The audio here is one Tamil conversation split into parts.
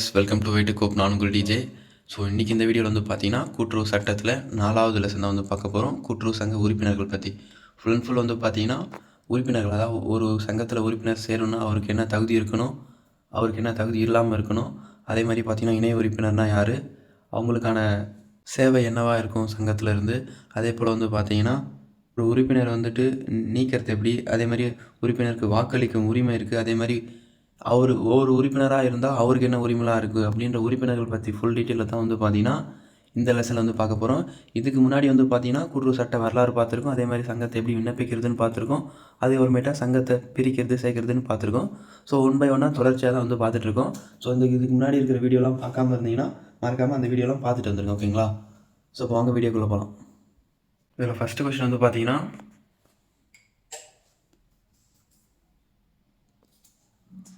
வியூவர்ஸ் வெல்கம் டு வெயிட்டு கோப் நான் உங்கள் டிஜே ஸோ இன்றைக்கி இந்த வீடியோவில் வந்து பார்த்தீங்கன்னா கூட்டுறவு சட்டத்தில் நாலாவது லெசன் தான் வந்து பார்க்க போகிறோம் கூட்டுறவு சங்க உறுப்பினர்கள் பற்றி ஃபுல் அண்ட் ஃபுல் வந்து பார்த்தீங்கன்னா உறுப்பினர்கள் அதாவது ஒரு சங்கத்தில் உறுப்பினர் சேரணும்னா அவருக்கு என்ன தகுதி இருக்கணும் அவருக்கு என்ன தகுதி இல்லாமல் இருக்கணும் அதே மாதிரி பார்த்தீங்கன்னா இணை உறுப்பினர்னால் யார் அவங்களுக்கான சேவை என்னவாக இருக்கும் சங்கத்தில் இருந்து அதே போல் வந்து பார்த்தீங்கன்னா ஒரு உறுப்பினர் வந்துட்டு நீக்கிறது எப்படி அதே மாதிரி உறுப்பினருக்கு வாக்களிக்கும் உரிமை இருக்குது அதே மாதிரி அவர் ஒவ்வொரு உறுப்பினராக இருந்தால் அவருக்கு என்ன உரிமைலாம் இருக்குது அப்படின்ற உறுப்பினர்கள் பற்றி ஃபுல் டீட்டெயிலில் தான் வந்து பார்த்தீங்கன்னா இந்த லெசனில் வந்து பார்க்க போகிறோம் இதுக்கு முன்னாடி வந்து பார்த்தீங்கன்னா கூட்டுறவு சட்ட வரலாறு பார்த்துருக்கோம். அதே மாதிரி சங்கத்தை எப்படி விண்ணப்பிக்கிறதுன்னு பார்த்துருக்கோம். அதே ஒருமேட்டா சங்கத்தை பிரிக்கிறது சேர்க்கறதுன்னு பார்த்துருக்கோம். ஸோ ஒன் பை ஒன்னாக தொடர்ச்சியாக தான் வந்து பார்த்துட்ருக்கோம் ஸோ இந்த இதுக்கு முன்னாடி இருக்கிற வீடியோலாம் பார்க்காம இருந்தீங்கன்னா மறக்காமல் அந்த வீடியோலாம் பார்த்துட்டு வந்துருங்க ஓகேங்களா ஸோ இப்போ வாங்க வீடியோக்குள்ளே போகலாம் இதில் ஃபஸ்ட்டு கொஸ்டின் வந்து பார்த்தீங்கன்னா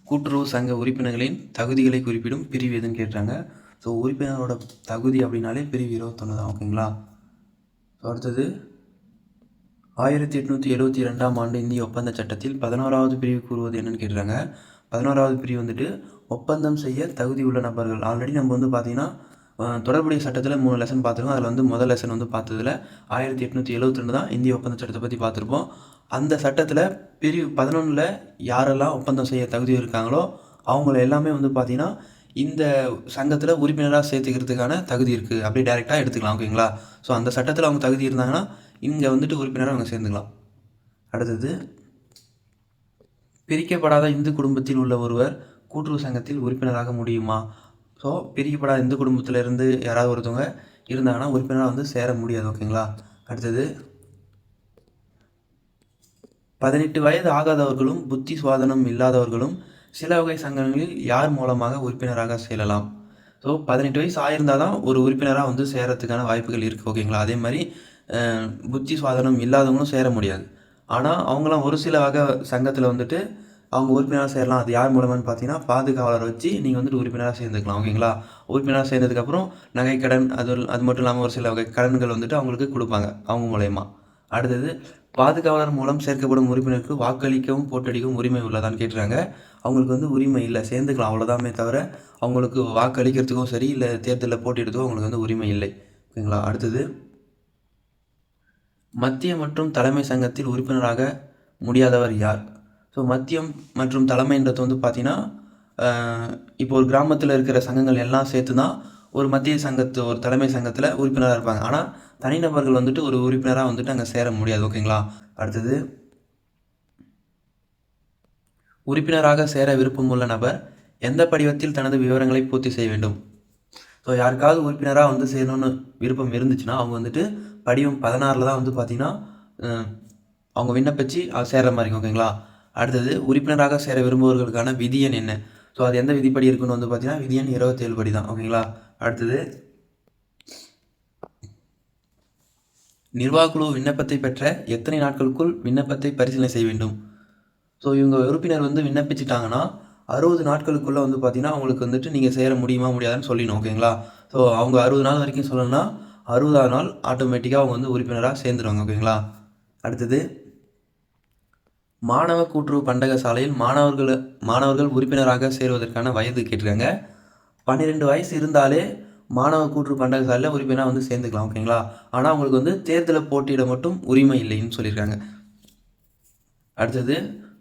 கூட்டுறவு சங்க உறுப்பினர்களின் தகுதிகளை குறிப்பிடும் பிரிவு எதுன்னு கேட்டாங்க. ஸோ உறுப்பினரோட தகுதி அப்படின்னாலே பிரிவு இருபத்தொன்று தான் ஓகேங்களா? ஸோ அடுத்தது ஆயிரத்தி எட்நூற்றி எழுபத்தி ரெண்டாம் ஆண்டு இந்திய ஒப்பந்த சட்டத்தில் பதினோராவது பிரிவு கூறுவது என்னன்னு கேட்டுறாங்க பதினோராவது பிரிவு வந்துட்டு ஒப்பந்தம் செய்ய தகுதி உள்ள நபர்கள். ஆல்ரெடி நம்ம வந்து பார்த்திங்கன்னா தொடர்புடைய சட்டத்தில் மூணு லெசன் பார்த்துருக்கோம். அதில் வந்து முதல் லெசன் வந்து பார்த்ததுல ஆயிரத்தி எட்நூற்றி எழுபத்தி ரெண்டு தான் இந்திய ஒப்பந்த சட்டத்தை பற்றி பார்த்துருப்போம். அந்த சட்டத்தில் பிரிவு பதினொன்றில் யாரெல்லாம் ஒப்பந்தம் செய்ய தகுதி இருக்காங்களோ அவங்கள எல்லாமே வந்து பார்த்தீங்கன்னா இந்த சங்கத்தில் உறுப்பினராக சேர்த்துக்கிறதுக்கான தகுதி இருக்குது அப்படியே டேரெக்டாக எடுத்துக்கலாம் ஓகேங்களா? ஸோ அந்த சட்டத்தில் அவங்க தகுதி இருந்தாங்கன்னா இங்கே வந்துட்டு உறுப்பினராக அவங்க சேர்ந்துக்கலாம். அடுத்தது பிரிக்கப்படாத இந்து குடும்பத்தில் உள்ள ஒருவர் கூட்டுறவு சங்கத்தில் உறுப்பினராக முடியுமா? ஸோ பிரிக்கப்படாத இந்து குடும்பத்தில் இருந்து யாராவது ஒருத்தவங்க இருந்தாங்கன்னா உறுப்பினராக வந்து சேர முடியாது ஓகேங்களா அடுத்தது பதினெட்டு வயது ஆகாதவர்களும் புத்தி சுவாதனம் இல்லாதவர்களும் சில வகை சங்கங்களில் யார் மூலமாக உறுப்பினராக சேரலாம்? ஸோ பதினெட்டு வயசு ஆயிருந்தால் தான் ஒரு உறுப்பினராக வந்து சேரத்துக்கான வாய்ப்புகள் இருக்குது ஓகேங்களா அதே மாதிரி புத்தி சுவாதனம் இல்லாதவங்களும் சேர முடியாது. ஆனால் அவங்களாம் ஒரு சில வகை சங்கத்தில் வந்துட்டு அவங்க உறுப்பினராக சேரலாம். அது யார் மூலமான்னு பார்த்தீங்கன்னா பாதுகாவலரை வச்சு நீங்கள் வந்துட்டு உறுப்பினராக சேர்ந்துக்கலாம். ஓகேங்களா? உறுப்பினராக சேர்ந்ததுக்கப்புறம் நகைக்கடன் அது அது மட்டும் இல்லாமல் ஒரு சில வகை கடன்கள் வந்துட்டு அவங்களுக்கு கொடுப்பாங்க அவங்க மூலயமா. அடுத்தது பாதுகாவலர் மூலம் சேர்க்கப்படும் உறுப்பினருக்கு வாக்களிக்கவும் போட்டடிக்கவும் உரிமை உள்ளதான்னு கேட்டுறாங்க அவங்களுக்கு வந்து உரிமை இல்லை சேர்ந்துக்கலாம் அவ்வளோதாமே தவிர அவங்களுக்கு வாக்களிக்கிறதுக்கும் சரி இல்லை தேர்தலில் போட்டியிடுறதுக்கும் அவங்களுக்கு வந்து உரிமை இல்லை. ஓகேங்களா? அடுத்தது மத்திய மற்றும் தலைமை சங்கத்தில் உறுப்பினராக முடியாதவர் யார்? ஸோ மத்தியம் மற்றும் தலைமைன்றது வந்து பார்த்தீங்கன்னா இப்போ ஒரு கிராமத்தில் இருக்கிற சங்கங்கள் எல்லாம் சேர்த்து தான் ஒரு மத்திய சங்கத்து ஒரு தலைமை சங்கத்தில் உறுப்பினராக இருப்பாங்க. ஆனால் தனிநபர்கள் வந்துட்டு ஒரு உறுப்பினராக வந்துட்டு அங்கே சேர முடியாது. ஓகேங்களா? அடுத்தது உறுப்பினராக சேர விருப்பமுள்ள நபர் எந்த படிவத்தில் தனது விவரங்களை பூர்த்தி செய்ய வேண்டும்? ஸோ யாருக்காவது உறுப்பினராக வந்து சேரணும்னு விருப்பம் இருந்துச்சுன்னா அவங்க வந்துட்டு படிவம் பதினாறில் தான் வந்து பார்த்திங்கன்னா அவங்க விண்ணப்பிச்சு சேர்கிற மாதிரி ஓகேங்களா? அடுத்தது உறுப்பினராக சேர விரும்புபவர்களுக்கான விதியன் என்ன? ஸோ அது எந்த விதிப்படி இருக்குன்னு வந்து பார்த்தீங்கன்னா விதியன் இருபத்தேழு படி தான் ஓகேங்களா அடுத்தது நிர்வாகக்குழு விண்ணப்பத்தை பெற்ற எத்தனை நாட்களுக்குள் விண்ணப்பத்தை பரிசீலனை செய்ய வேண்டும்? ஸோ இவங்க உறுப்பினர் வந்து விண்ணப்பிச்சிட்டாங்கன்னா அறுபது நாட்களுக்குள்ளே வந்து பார்த்தீங்கன்னா அவங்களுக்கு வந்துட்டு நீங்கள் சேர முடியுமா முடியாதுன்னு சொல்லிடணும். ஓகேங்களா ஸோ அவங்க அறுபது நாள் வரைக்கும் சொல்லணும்னா அறுபதாவது நாள் ஆட்டோமேட்டிக்காக அவங்க வந்து உறுப்பினராக சேர்ந்துருவாங்க. ஓகேங்களா அடுத்தது மாணவ கூட்டுறவு பண்டக சாலையில் மாணவர்கள் மாணவர்கள் உறுப்பினராக சேருவதற்கான வயது கேட்டிருக்காங்க. பன்னிரெண்டு வயசு இருந்தாலே மாணவ கூட்டுறவு பண்டக சாலையில் உறுப்பினராக வந்து சேர்ந்துக்கலாம் ஓகேங்களா? ஆனால் அவங்களுக்கு வந்து தேர்தலை போட்டியிட மட்டும் உரிமை இல்லைன்னு சொல்லியிருக்காங்க. அடுத்தது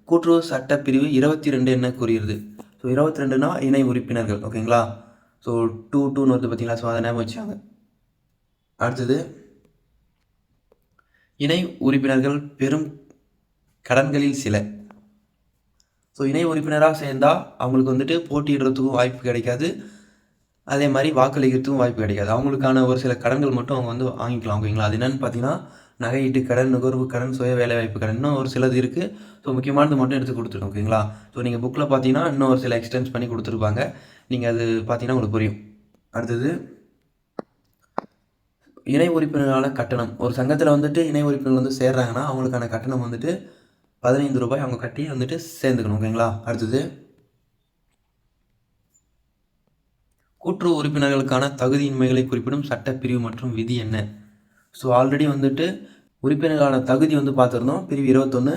கூட்டுறவு சட்ட பிரிவு இருபத்தி ரெண்டு என்ன கூறுகிறது? ஸோ இருபத்தி ரெண்டுனா இணை உறுப்பினர்கள் ஓகேங்களா? ஸோ டூ டூன்னு வருது பார்த்தீங்களா ஸோ அதை ஞாபகம் வச்சாங்க அடுத்தது இணை உறுப்பினர்கள் பெரும் கடன்களில் சில. ஸோ இணை உறுப்பினராக சேர்ந்தால் அவங்களுக்கு வந்துட்டு போட்டியிடுறதுக்கும் வாய்ப்பு கிடைக்காது. அதே மாதிரி வாக்களிக்கிறதுக்கும் வாய்ப்பு கிடைக்காது. அவங்களுக்கான ஒரு சில கடன்கள் மட்டும் அவங்க வந்து வாங்கிக்கலாம் ஓகேங்களா? அது என்னென்னு பார்த்தீங்கன்னா நகையீட்டு கடன் நுகர்வு கடன் சுய வேலைவாய்ப்பு கடன் இன்னும் ஒரு சிலது இருக்குது ஸோ முக்கியமானது மட்டும் எடுத்து கொடுத்துருக்கோம் ஓகேங்களா? ஸோ நீங்கள் புக்கில் பார்த்தீங்கன்னா இன்னும் ஒரு சில எக்ஸ்டென்ஸ் பண்ணி கொடுத்துருப்பாங்க. நீங்கள் அது பார்த்தீங்கன்னா உங்களுக்கு புரியும். அடுத்தது இணை உறுப்பினரான கட்டணம். ஒரு சங்கத்தில் வந்துட்டு இணை உறுப்பினர் வந்து சேர்றாங்கன்னா அவங்களுக்கான கட்டணம் வந்துட்டு பதினைந்து ரூபாய் அவங்க கட்டி வந்துட்டு சேர்ந்துக்கணும் ஓகேங்களா? அடுத்தது கூட்டுறவு உறுப்பினர்களுக்கான தகுதியின்மைகளை குறிப்பிடும் சட்டப்பிரிவு மற்றும் விதி என்ன? ஸோ ஆல்ரெடி வந்துட்டு உறுப்பினர்களான தகுதி வந்து பார்த்துருந்தோம் பிரிவு இருபத்தொன்று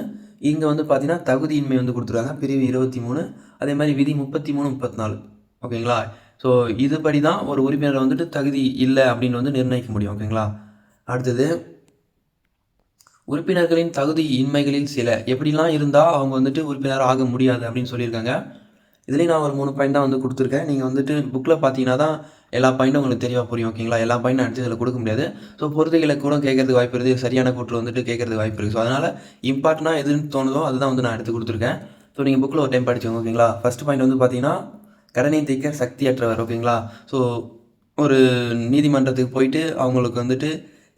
இங்கே வந்து பார்த்தீங்கன்னா தகுதியின்மை வந்து கொடுத்துருக்காங்க பிரிவு இருபத்தி மூணு அதே மாதிரி விதி முப்பத்தி மூணு முப்பத்தி நாலு ஓகேங்களா? ஸோ இதுபடி தான் ஒரு உறுப்பினரை வந்துட்டு தகுதி இல்லை அப்படின்னு வந்து நிர்ணயிக்க முடியும் ஓகேங்களா? அடுத்தது உறுப்பினர்களின் தகுதி இன்மைகளில் சில. எப்படிலாம் இருந்தால் அவங்க வந்துட்டு உறுப்பினர் ஆக முடியாது அப்படின்னு சொல்லியிருக்காங்க. இதுலேயும் நான் ஒரு மூணு பாயிண்ட் தான் வந்து கொடுத்துருக்கேன். நீங்கள் வந்துட்டு புக்கில் பார்த்தீங்கன்னா தான் எல்லா பாயிண்ட்டும் உங்களுக்கு தெளிவாக புரியும் ஓகேங்களா எல்லா பாயிண்டும் அடித்து இதில் கொடுக்க முடியாது. ஸோ பொறுத்துகளை கூட கேட்கறதுக்கு வாய்ப்பு இருக்குது. சரியான கூட்டில் வந்துட்டு கேட்கறதுக்கு வாய்ப்பு இருக்குது. ஸோ அதனால் இம்பார்ட்டனாக எதுன்னு தோணுதோ அதுதான் வந்து நான் எடுத்து கொடுத்துருக்கேன். ஸோ நீங்கள் புக்கில் ஒரு டைம் படிச்சுக்கோங்க ஓகேங்களா ஃபஸ்ட் பாயிண்ட் வந்து பார்த்தீங்கன்னா கடனை தீர்க்க சக்தியற்றவர் ஓகேங்களா ஸோ ஒரு நீதிமன்றத்துக்கு போயிட்டு அவங்களுக்கு வந்துட்டு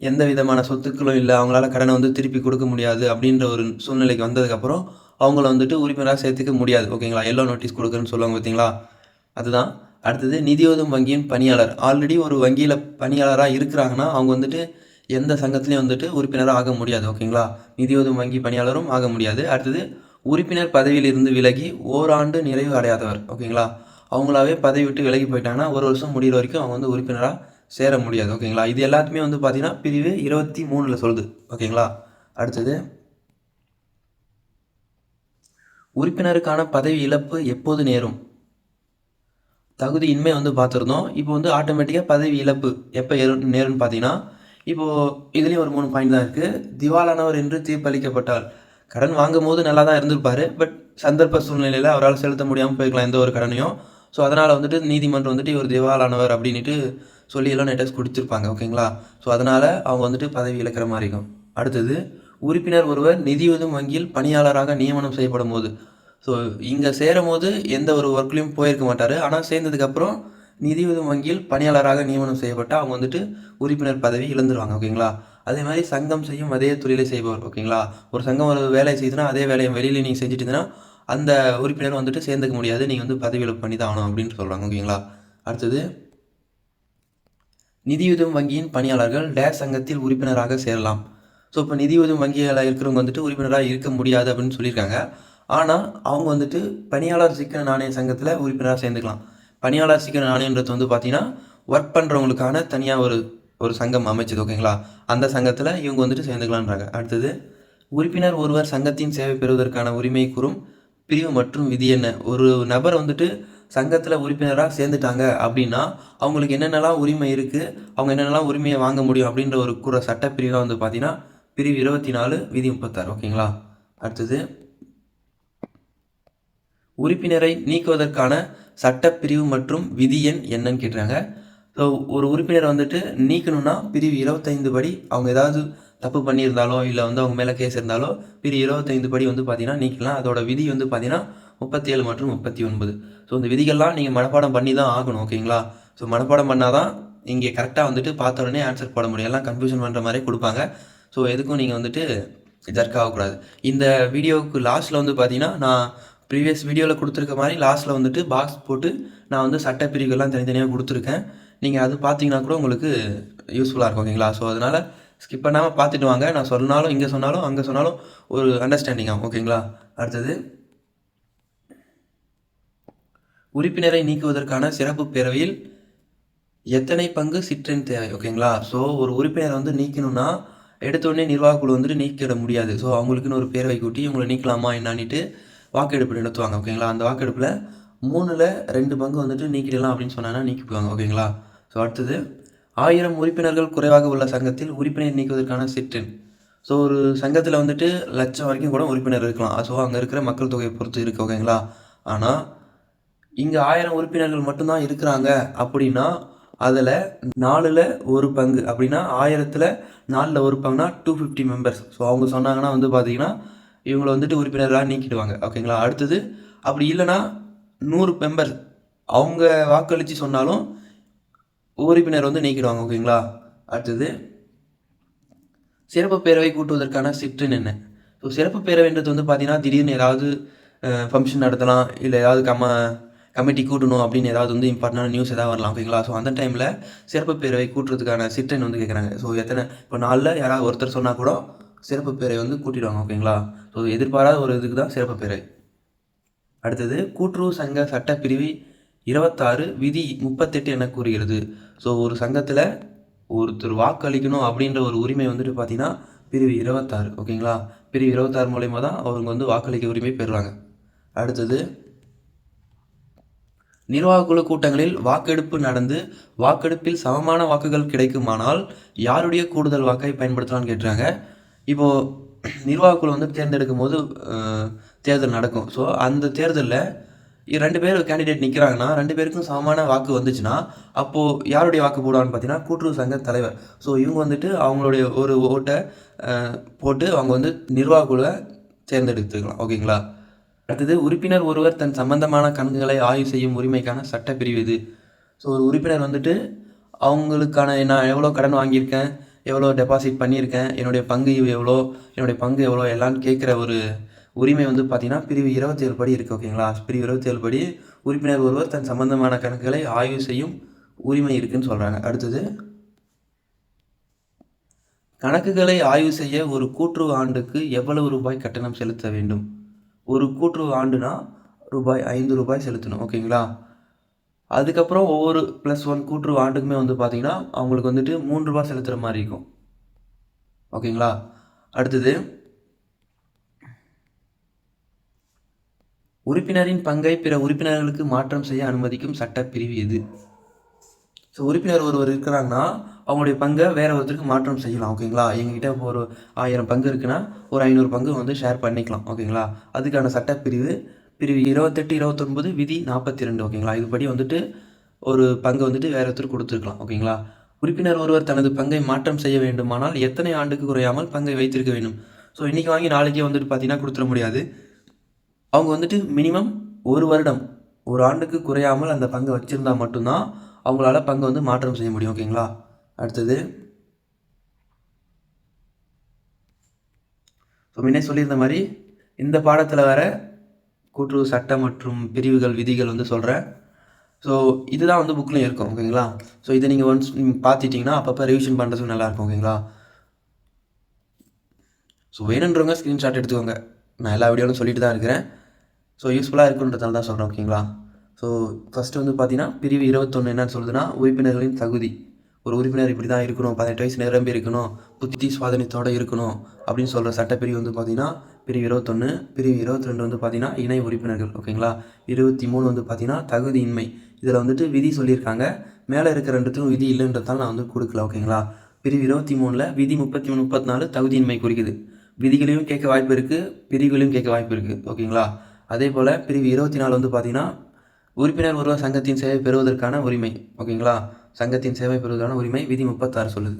எந்த விதமான சொத்துக்களும் இல்லை அவங்களால கடனை வந்து திருப்பி கொடுக்க முடியாது அப்படின்ற ஒரு சூழ்நிலைக்கு வந்ததுக்கப்புறம் அவங்கள வந்துட்டு உறுப்பினராக சேர்த்துக்க முடியாது ஓகேங்களா எல்லோ நோட்டீஸ் கொடுக்குறேன்னு சொல்லுவாங்க பார்த்தீங்களா அதுதான். அடுத்தது நிதியோதும் வங்கியின் பணியாளர். ஆல்ரெடி ஒரு வங்கியில் பணியாளராக இருக்கிறாங்கன்னா அவங்க வந்துட்டு எந்த சங்கத்துலேயும் வந்துட்டு உறுப்பினராக ஆக முடியாது ஓகேங்களா நிதியோதும் வங்கி பணியாளரும் ஆக முடியாது. அடுத்தது உறுப்பினர் பதவியில் இருந்து விலகி ஓராண்டு நிறைவு அடையாதவர் ஓகேங்களா அவங்களாவே பதவி விட்டு விலகி போயிட்டாங்கன்னா ஒரு வருஷம் முடிகிற வரைக்கும் அவங்க வந்து உறுப்பினராக சேர முடியாது. ஓகேங்களா இது எல்லாத்துமே வந்து பார்த்தீங்கன்னா பிரிவு இருபத்தி மூணில் சொல்லுது. ஓகேங்களா அடுத்தது உறுப்பினருக்கான பதவி இழப்பு எப்போது நேரும்? தகுதி இன்மை வந்து பார்த்துருந்தோம். இப்போ வந்து ஆட்டோமேட்டிக்காக பதவி இழப்பு எப்போ நேரும்னு பார்த்தீங்கன்னா இப்போது இதுலேயும் ஒரு மூணு பாயிண்ட் தான் இருக்குது திவாலானவர் என்று தீர்ப்பளிக்கப்பட்டால் கடன் வாங்கும் போது நல்லா தான் இருந்திருப்பார். பட் சந்தர்ப்ப சூழ்நிலையில் அவரால் செலுத்த முடியாமல் போயிருக்கலாம் எந்த ஒரு கடனையும். ஸோ அதனால் வந்துட்டு நீதிமன்றம் வந்துட்டு இவர் திவாலானவர் அப்படின்ட்டு சொல்லி எல்லாம் நெட்டஸ் கொடுத்துருப்பாங்க ஓகேங்களா ஸோ அதனால் அவங்க வந்துட்டு பதவி இழக்கிற மாதிரி இருக்கும். அடுத்தது உறுப்பினர் ஒருவர் நிதியுதவும் வங்கியில் பணியாளராக நியமனம் செய்யப்படும் போது. ஸோ இங்கே சேரும் போது எந்த ஒரு ஒர்க்லேயும் போயிருக்க மாட்டார். ஆனால் சேர்ந்ததுக்கப்புறம் நிதியுதவும் வங்கியில் பணியாளராக நியமனம் செய்யப்பட்டால் அவங்க வந்துட்டு உறுப்பினர் பதவி இழந்துருவாங்க ஓகேங்களா அதே மாதிரி சங்கம் செய்யும் அதே தொழிலை செய்பவர் ஓகேங்களா ஒரு சங்கம் ஒரு வேலையை செய்யுதுன்னா அதே வேலையை வெளியில் நீங்கள் செஞ்சுட்டு இருந்தீங்கன்னா அந்த உறுப்பினர் வந்துட்டு சேர்ந்துக்க முடியாது. நீங்கள் வந்து பதவி இழப்பு பண்ணி தான் ஆகணும் அப்படின்னு சொல்கிறாங்க ஓகேங்களா அடுத்தது நிதியுதவி வங்கியின் பணியாளர்கள் டேஷ் சங்கத்தில் உறுப்பினராக சேரலாம். ஸோ இப்போ நிதியுதவி வங்கியில் இருக்கிறவங்க வந்துட்டு உறுப்பினராக இருக்க முடியாது அப்படின்னு சொல்லியிருக்காங்க. ஆனால் அவங்க வந்துட்டு பணியாளர் சிக்கன நாணய சங்கத்தில் உறுப்பினராக சேர்ந்துக்கலாம். பணியாளர் சிக்கன நாணயன்றது வந்து பார்த்தீங்கன்னா ஒர்க் பண்ணுறவங்களுக்கான தனியாக ஒரு ஒரு சங்கம் அமைச்சது ஓகேங்களா அந்த சங்கத்தில் இவங்க வந்துட்டு சேர்ந்துக்கலான்றாங்க அடுத்தது உறுப்பினர் ஒருவர் சங்கத்தின் சேவை பெறுவதற்கான உரிமை கூறும் பிரிவு மற்றும் விதி என்ன? ஒரு நபர் வந்துட்டு சங்கத்தில் உறுப்பினராக சேர்ந்துட்டாங்க அப்படின்னா அவங்களுக்கு என்னென்னலாம் உரிமை இருக்குது அவங்க என்னென்னலாம் உரிமையை வாங்க முடியும் அப்படின்ற ஒரு கூற சட்டப்பிரிவாக வந்து பார்த்தீங்கன்னா பிரிவு இருபத்தி நாலு விதி முப்பத்தாறு. ஓகேங்களா? அடுத்தது உறுப்பினரை நீக்குவதற்கான சட்டப்பிரிவு மற்றும் விதி எண் என்னன்னு கேட்டுறாங்க ஸோ ஒரு உறுப்பினரை வந்துட்டு நீக்கணும்னா பிரிவு இருபத்தைந்து படி அவங்க ஏதாவது தப்பு பண்ணியிருந்தாலோ இல்லை வந்து அவங்க மேலே கேஸ் இருந்தாலோ பிரிவு இருபத்தைந்து படி வந்து பார்த்தீங்கன்னா நீக்கலாம். அதோட விதி வந்து பார்த்தீங்கன்னா முப்பத்தி ஏழு மற்றும் முப்பத்தி ஒன்பது. ஸோ இந்த விதிகள்லாம் நீங்கள் மனப்பாடம் பண்ணி தான் ஆகணும் ஓகேங்களா? ஸோ மனப்பாடம் பண்ணால் தான் இங்கே கரெக்டாக வந்துட்டு பார்த்த உடனே ஆன்சர் போட முடியும். எல்லாம் கன்ஃபியூஷன் பண்ணுற மாதிரி கொடுப்பாங்க. ஸோ எதுக்கும் நீங்கள் வந்துட்டு ஜர்க் ஆகக்கூடாது இந்த வீடியோவுக்கு லாஸ்ட்டில் வந்து பார்த்தீங்கன்னா நான் ப்ரீவியஸ் வீடியோவில் கொடுத்துருக்க மாதிரி லாஸ்ட்டில் வந்துட்டு பாக்ஸ் போட்டு நான் வந்து சட்ட பிரிவுகள்லாம் தனித்தனியாக கொடுத்துருக்கேன். நீங்கள் அது பார்த்தீங்கன்னா கூட உங்களுக்கு யூஸ்ஃபுல்லாக இருக்கும் ஓகேங்களா? ஸோ அதனால் ஸ்கிப் பண்ணாமல் பார்த்துட்டு வாங்க. நான் சொன்னாலும் இங்கே சொன்னாலும் அங்கே சொன்னாலும் ஒரு அண்டர்ஸ்டாண்டிங் ஆகும் ஓகேங்களா? அடுத்தது உறுப்பினரை நீக்குவதற்கான சிறப்பு பேரவையில் எத்தனை பங்கு சிற்றெண் தேவை ஓகேங்களா? ஸோ ஒரு உறுப்பினரை வந்து நீக்கணும்னா எடுத்தோடனே நிர்வாகக்குழு வந்துட்டு நீக்கிட முடியாது. ஸோ அவங்களுக்குன்னு ஒரு பேரவை கூட்டி இவங்களை நீக்கலாமா என்னான்ட்டு வாக்கெடுப்பு நடத்துவாங்க ஓகேங்களா? அந்த வாக்கெடுப்பில் மூணில் ரெண்டு பங்கு வந்துட்டு நீக்கிடலாம் அப்படின்னு சொன்னாங்கன்னா நீக்கிக்குவாங்க ஓகேங்களா? ஸோ அடுத்தது ஆயிரம் உறுப்பினர்கள் குறைவாக உள்ள சங்கத்தில் உறுப்பினர் நீக்குவதற்கான சிற்றெண் ஸோ ஒரு சங்கத்தில் வந்துட்டு லட்சம் வரைக்கும் கூட உறுப்பினர் இருக்கலாம். ஸோ அங்கே இருக்கிற மக்கள் தொகையை பொறுத்து இருக்குது ஓகேங்களா? ஆனால் இங்கே ஆயிரம் உறுப்பினர்கள் மட்டும்தான் இருக்கிறாங்க அப்படின்னா அதில் நாலில் ஒரு பங்கு. அப்படின்னா ஆயிரத்தில் நாலில் ஒரு பங்குனா டூ ஃபிஃப்டி மெம்பர்ஸ் ஸோ அவங்க சொன்னாங்கன்னா வந்து பார்த்தீங்கன்னா இவங்களை வந்துட்டு உறுப்பினராக நீக்கிடுவாங்க. ஓகேங்களா அடுத்தது அப்படி இல்லைன்னா நூறு மெம்பர் அவங்க வாக்களித்து சொன்னாலும் உறுப்பினர் வந்து நீக்கிடுவாங்க. ஓகேங்களா அடுத்தது சிறப்பு பேரவை கூட்டுவதற்கான சிற்றுன்னு என்ன? ஸோ சிறப்பு பேரவைன்றது வந்து பார்த்தீங்கன்னா திடீர்னு ஏதாவது ஃபங்க்ஷன் நடத்தலாம் இல்லை ஏதாவது கம்ம கமிட்டி கூட்டணும் அப்படின்னு ஏதாவது வந்து இம்பார்ட்டண்டான நியூஸ் ஏதாவது வரலாம் ஓகேங்களா ஸோ அந்த டைமில் சிறப்பு பேரவை கூட்டுறதுக்கான சிற்றன் வந்து கேட்குறாங்க ஸோ எத்தனை இப்போ நாளில் யாராவது ஒருத்தர் சொன்னால் கூட சிறப்பு பேரவை வந்து கூட்டிடுவாங்க ஓகேங்களா ஸோ எதிர்பாராத ஒரு இதுக்கு தான் சிறப்பு பேரவை. அடுத்தது கூட்டுறவு சங்க சட்டப்பிரிவு இருபத்தாறு விதி முப்பத்தெட்டு என கூறுகிறது. ஸோ ஒரு சங்கத்தில் ஒருத்தர் வாக்களிக்கணும் அப்படின்ற ஒரு உரிமை வந்துட்டு பார்த்தீங்கன்னா பிரிவு இருபத்தாறு ஓகேங்களா பிரிவு இருபத்தாறு மூலயமா தான் அவங்க வந்து வாக்களிக்க உரிமை பெறுவாங்க. அடுத்தது நிர்வாகக்குழு கூட்டங்களில் வாக்கெடுப்பு நடந்து வாக்கெடுப்பில் சமமான வாக்குகள் கிடைக்குமானால் யாருடைய கூடுதல் வாக்கை பயன்படுத்தலாம்னு கேட்டுறாங்க. இப்போது நிர்வாகக்குழு வந்து தேர்ந்தெடுக்கும் போது தேர்தல் நடக்கும். ஸோ அந்த தேர்தலில் ரெண்டு பேர் கேண்டிடேட் நிற்கிறாங்கன்னா ரெண்டு பேருக்கும் சமமான வாக்கு வந்துச்சுன்னா அப்போது யாருடைய வாக்கு போடுவான்னு பார்த்தீங்கன்னா கூட்டுறவு சங்க தலைவர். ஸோ இவங்க வந்துட்டு அவங்களுடைய ஒரு ஓட்டை போட்டு அவங்க வந்து நிர்வாகக்குழுவை தேர்ந்தெடுத்துக்கலாம். ஓகேங்களா அடுத்தது உறுப்பினர் ஒருவர் தன் சம்பந்தமான கணக்குகளை ஆய்வு செய்யும் உரிமைக்கான சட்டப்பிரிவு இது. ஸோ ஒரு உறுப்பினர் வந்துட்டு அவங்களுக்கான நான் எவ்வளோ கடன் வாங்கியிருக்கேன் எவ்வளோ டெபாசிட் பண்ணியிருக்கேன் என்னுடைய பங்கு எவ்வளோ என்னுடைய பங்கு எவ்வளோ எல்லான்னு கேட்குற ஒரு உரிமை வந்து பார்த்திங்கன்னா பிரிவு இருபத்தேழு படி இருக்குது ஓகேங்களா? பிரிவு இருபத்தேழு படி உறுப்பினர் ஒருவர் தன் சம்பந்தமான கணக்குகளை ஆய்வு செய்யும் உரிமை இருக்குன்னு சொல்கிறாங்க அடுத்தது கணக்குகளை ஆய்வு செய்ய ஒரு கூற்று ஆண்டுக்கு எவ்வளவு ரூபாய் கட்டணம் செலுத்த வேண்டும்? ஒரு கூட்டுறவு ஆண்டுனா ரூபாய் ஐந்து ரூபாய் செலுத்தணும் ஓகேங்களா? அதுக்கப்புறம் ஒவ்வொரு ப்ளஸ் ஒன் கூட்டுறவு ஆண்டுக்குமே வந்து பார்த்தீங்கன்னா அவங்களுக்கு வந்துட்டு மூன்று ரூபாய் செலுத்துகிற மாதிரி இருக்கும். ஓகேங்களா? அடுத்தது உறுப்பினரின் பங்கை பிற உறுப்பினர்களுக்கு மாற்றம் செய்ய அனுமதிக்கும் சட்டப்பிரிவு எது? ஸோ உறுப்பினர் ஒருவர் இருக்கிறாங்கன்னா அவங்களுடைய பங்கை வேற ஒருத்தருக்கு மாற்றம் செய்யலாம் ஓகேங்களா? எங்ககிட்ட இப்போ ஒரு ஆயிரம் பங்கு இருக்குன்னா ஒரு ஐநூறு பங்கு வந்து ஷேர் பண்ணிக்கலாம் ஓகேங்களா? அதுக்கான சட்டப்பிரிவு பிரிவு இருபத்தெட்டு இருபத்தொன்பது விதி நாற்பத்தி ரெண்டு ஓகேங்களா? இதுபடி வந்துட்டு ஒரு பங்கு வந்துட்டு வேற ஒருத்தர் கொடுத்துருக்கலாம் ஓகேங்களா? உறுப்பினர் ஒருவர் தனது பங்கை மாற்றம் செய்ய வேண்டுமானால் எத்தனை ஆண்டுக்கு குறையாமல் பங்கை வைத்திருக்க வேண்டும்? ஸோ இன்றைக்கி வாங்கி நாளைக்கே வந்துட்டு பார்த்தீங்கன்னா கொடுத்துட முடியாது. அவங்க வந்துட்டு மினிமம் ஒரு வருடம் ஒரு ஆண்டுக்கு குறையாமல் அந்த பங்கை வச்சுருந்தா மட்டும்தான் அவங்களால பங்கை வந்து மாற்றம் செய்ய முடியும் ஓகேங்களா அடுத்தது. ஸோ முன்னே சொல்லியிருந்த மாதிரி இந்த பாடத்தில் வர கூட்டுறவு சட்டம் மற்றும் பிரிவுகள் விதிகள் வந்து சொல்கிறேன் ஸோ இதுதான் வந்து புக்லேயும் இருக்கும் ஓகேங்களா ஸோ இதை நீங்கள் ஒன்ஸ் பார்த்துட்டிங்கன்னா அப்பப்போ ரிவிஷன் பண்ணுறதுக்கு நல்லாயிருக்கும் ஓகேங்களா ஸோ வேணுன்றவங்க ஸ்க்ரீன்ஷாட் எடுத்துக்கோங்க. நான் எல்லா வீடியோவிலும் சொல்லிட்டு தான் இருக்கிறேன். ஸோ யூஸ்ஃபுல்லாக இருக்குன்றதால தான் சொல்கிறேன் ஓகேங்களா ஸோ ஃபஸ்ட்டு வந்து பார்த்தீங்கன்னா பிரிவு இருபத்தொன்று என்னன்னு சொல்லுதுன்னா உறுப்பினர்களின் தகுதி. ஒரு உறுப்பினர் இப்படி தான் இருக்கணும் பதினெட்டு வயசு நிரம்பி இருக்கணும் புத்தி சுவாதனத்தோடு இருக்கணும் அப்படின்னு சொல்கிற சட்டப்பிரிவு வந்து பார்த்தீங்கன்னா பிரிவு இருபத்தொன்று பிரிவு இருபத்தி ரெண்டு வந்து பார்த்தீங்கன்னா இணை உறுப்பினர்கள் ஓகேங்களா? இருபத்தி மூணு வந்து பார்த்தீங்கன்னா தகுதியின்மை. இதில் வந்துட்டு விதி சொல்லியிருக்காங்க. மேலே இருக்கிற ரெண்டுத்துக்கும் விதி இல்லைன்றதால் நான் வந்து கொடுக்கல ஓகேங்களா? பிரிவு இருபத்தி மூணில் விதி முப்பத்தி மூணு முப்பத்தி நாலு தகுதியின்மை குறிக்குது. விதிகளையும் கேட்க வாய்ப்பு இருக்குது பிரிவுகளையும் கேட்க வாய்ப்பு இருக்குது ஓகேங்களா? அதே போல் பிரிவு இருபத்தி நாலு வந்து பார்த்திங்கன்னா உறுப்பினர் ஒருவர் சங்கத்தின் சேவை பெறுவதற்கான உரிமை. ஓகேங்களா? சங்கத்தின் சேவை பெறுவதற்கான உரிமை விதி முப்பத்தாறு சொல்லுது.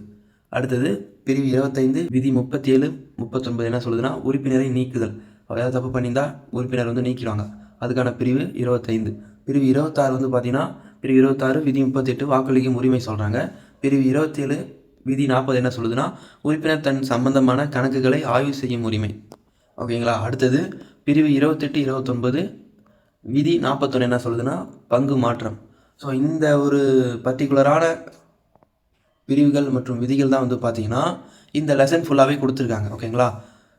அடுத்தது பிரிவு இருபத்தைந்து விதி முப்பத்தி ஏழு முப்பத்தொன்பது என்ன சொல்லுதுன்னா உறுப்பினரை நீக்குதல். ஏதாவது தப்பு பண்ணியிருந்தா உறுப்பினர் வந்து நீக்கிடுவாங்க. அதுக்கான பிரிவு இருபத்தைந்து. பிரிவு இருபத்தாறு வந்து பார்த்தீங்கன்னா பிரிவு இருபத்தாறு விதி முப்பத்தெட்டு வாக்களிக்கும் உரிமை சொல்கிறாங்க பிரிவு இருபத்தேழு விதி நாற்பது என்ன சொல்லுதுன்னா உறுப்பினர் தன் சம்பந்தமான கணக்குகளை ஆய்வு செய்யும் உரிமை. ஓகேங்களா? அடுத்தது பிரிவு இருபத்தெட்டு இருபத்தொன்பது விதி நாற்பத்தொன்று என்ன சொல்லுதுன்னா பங்கு மாற்றம். ஸோ இந்த ஒரு பர்டிகுலரான பிரிவுகள் மற்றும் விதிகள் தான் வந்து பார்த்தீங்கன்னா இந்த லெசன் ஃபுல்லாகவே கொடுத்துருக்காங்க. ஓகேங்களா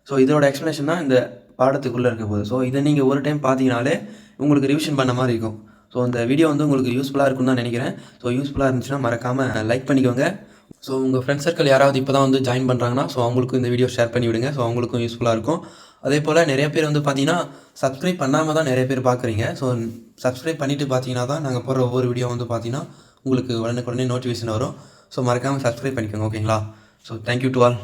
ஸோ இதோட எக்ஸ்ப்ளனேஷன் தான் இந்த பாடத்துக்குள்ளே இருக்க போகுது. ஸோ இதை நீங்கள் ஒரு டைம் பார்த்தீங்கனாலே உங்களுக்கு ரிவிஷன் பண்ண மாதிரி இருக்கும். ஸோ இந்த வீடியோ வந்து உங்களுக்கு யூஸ்ஃபுல்லாக இருக்கும்னு தான் நினைக்கிறேன். ஸோ யூஸ்ஃபுல்லாக இருந்துச்சுன்னா மறக்காமல் லைக் பண்ணிக்கோங்க. ஸோ உங்கள் ஃப்ரெண்ட்ஸ் சர்க்கிள் யாராவது இப்போ தான் வந்து ஜாயின் பண்ணுறாங்கன்னா ஸோ அவங்களுக்கும் இந்த வீடியோ ஷேர் பண்ணி விடுங்க ஸோ அவங்களுக்கும் யூஸ்ஃபுல்லாக இருக்கும். அதே போல் நிறைய பேர் வந்து பார்த்தீங்கன்னா சப்ஸ்கிரைப் பண்ணாமல் தான் நிறைய பேர் பார்க்குறீங்க ஸோ சப்ஸ்கிரைப் பண்ணிவிட்டு பார்த்தீங்கன்னா தான் நாங்கள் போடுற ஒவ்வொரு வீடியோ வந்து பார்த்தீங்கன்னா உங்களுக்கு உடனுக்குடனே நோட்டிஃபிகேஷன் வரும். ஸோ மறக்காமல் சப்ஸ்கிரைப் பண்ணிக்கோங்க ஓகேங்களா ஸோ தேங்க்யூ டு ஆல்